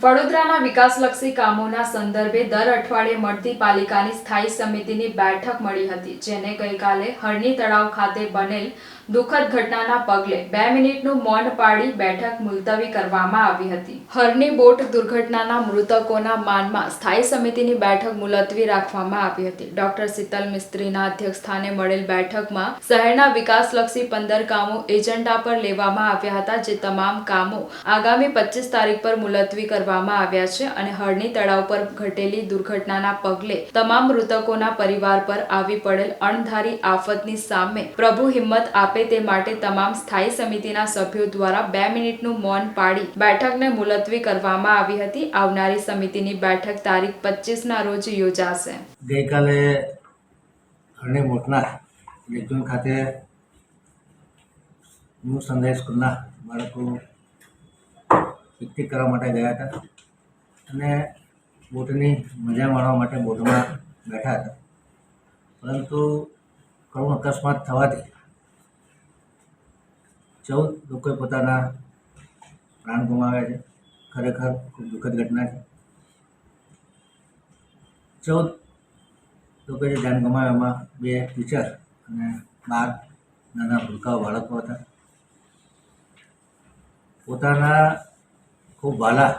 વડોદરાના વિકાસલક્ષી કામોના સંદર્ભે દર અઠવાડિયે મળતી પાલિકાની સ્થાયી સમિતિની બેઠક મળી હતી, જેને ગઈકાલે હરણી તળાવ ખાતે બનેલ દુઃખદ ઘટનાના પગલે બે મિનિટનું મૌન પાડી બેઠક મુલતવી કરવામાં આવી હતી. હરણી બોટ દુર્ઘટનાના મૃતકોના માનમાં સ્થાયી સમિતિની બેઠક મુલતવી રાખવામાં આવી હતી. ડોક્ટર શીતલ મિસ્ત્રીના અધ્યક્ષસ્થાને મળેલ બેઠકમાં શહેરના વિકાસલક્ષી પંદર કામો એજન્ડા પર લેવામાં આવ્યા હતા, જે તમામ કામો આગામી પચીસ તારીખ પર મુલતવી કરવામાં આવ્યા છે અને હળની તળાવ પર ઘટેલી દુર્ઘટનાના પગલે તમામ મૃતકોના પરિવાર પર આવી પડેલ અણધારી આફતની સામે પ્રભુ હિંમત આપે તે માટે તમામ સ્થાયી સમિતિના સભ્યો દ્વારા બે મિનિટનું મૌન પાડી બેઠકને મુલતવી કરવામાં આવી હતી. આવનારી સમિતિની બેઠક તારીખ પચીસના રોજ યોજાશે. ગઈકાલે ખાતે ન્યૂ સંદેશ સ્કૂલના બાળકો પિકનિક કરવા માટે ગયા હતા. અને બોટની મજા માણવા માટે બોટમાં બેઠા હતા. પરંતુ કરુણ અકસ્માત થવાથી ચૌદ લોકોએ પોતાના પ્રાણ ગુમાવ્યા છે. ખરેખર ખૂબ દુઃખદ ઘટના છે. ચૌદ લોકો જે જાન ગુમાવ્યા એમાં બે ટીચર અને બાર નાના ભૂલકાઓ બાળકો હતા. પોતાના ખૂબ વાલા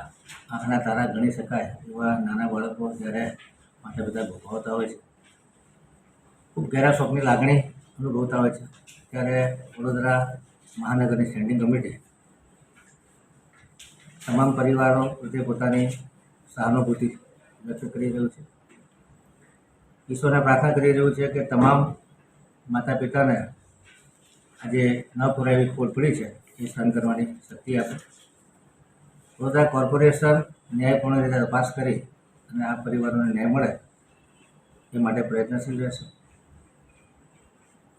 આંખના તારા ગણી શકાય એવા નાના બાળકો જ્યારે માતા પિતા ભોગવતા હોય છે. ખૂબ ઘેરા શોખની લાગણી અનુભવતા હોય છે. ત્યારે વડોદરા મહાનગરની સ્ટેન્ડિંગ કમિટી તમામ પરિવારો પ્રત્યે પોતાની સહાનુભૂતિ વ્યક્ત કરી રહ્યું છે. ઈશ્વરને પ્રાર્થના કરી રહ્યું છે કે તમામ માતા પિતાને આજે ન પુરાવી ખોટ પડી છે એ સહન કરવાની શક્તિ આપે. વડોદરા કોર્પોરેશન ન્યાયપૂર્ણ રીતે તપાસ કરી અને આ પરિવારોને ન્યાય મળે એ માટે પ્રયત્નશીલ રહેશે.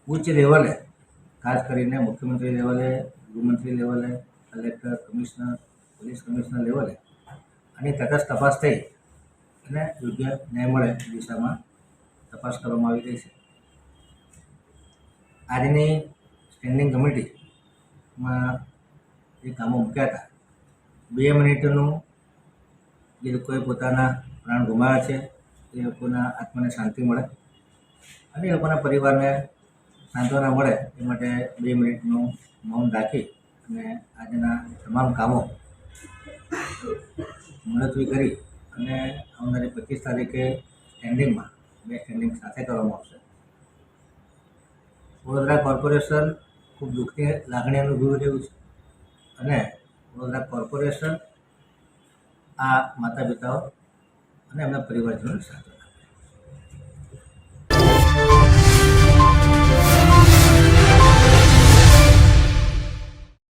ઉચ્ચ લેવલે ખાસ કરીને મુખ્યમંત્રી લેવલે, ગૃહમંત્રી લેવલે, કલેક્ટર, કમિશનર, પોલીસ કમિશનર લેવલે આની તટસ્થ તપાસ થઈ અને યોગ્ય ન્યાય મળે એ દિશામાં તપાસ કરવામાં આવી રહી છે. આજની સ્ટેન્ડિંગ કમિટીમાં જે કામો મૂક્યા હતા. બે મિનિટનું જે લોકોએ પોતાના પ્રાણ ગુમાવ્યા છે, એ લોકોના આત્માને શાંતિ મળે અને એ લોકોના પરિવારને સાંત્વના મળે એ માટે બે મિનિટનું મૌન રાખી અને આજના તમામ કામો મુલતવી કરી અને આવનારી પચીસ તારીખે સ્ટેન્ડિંગમાં બે સ્ટેન્ડિંગ સાથે કરવામાં આવશે. વડોદરા કોર્પોરેશન ખૂબ દુઃખની લાગણી અનુભવી રહ્યું છે અને વડોદરા કોર્પોરેશન આ માતા પિતાઓ અને એમના પરિવારજનોની સાથે.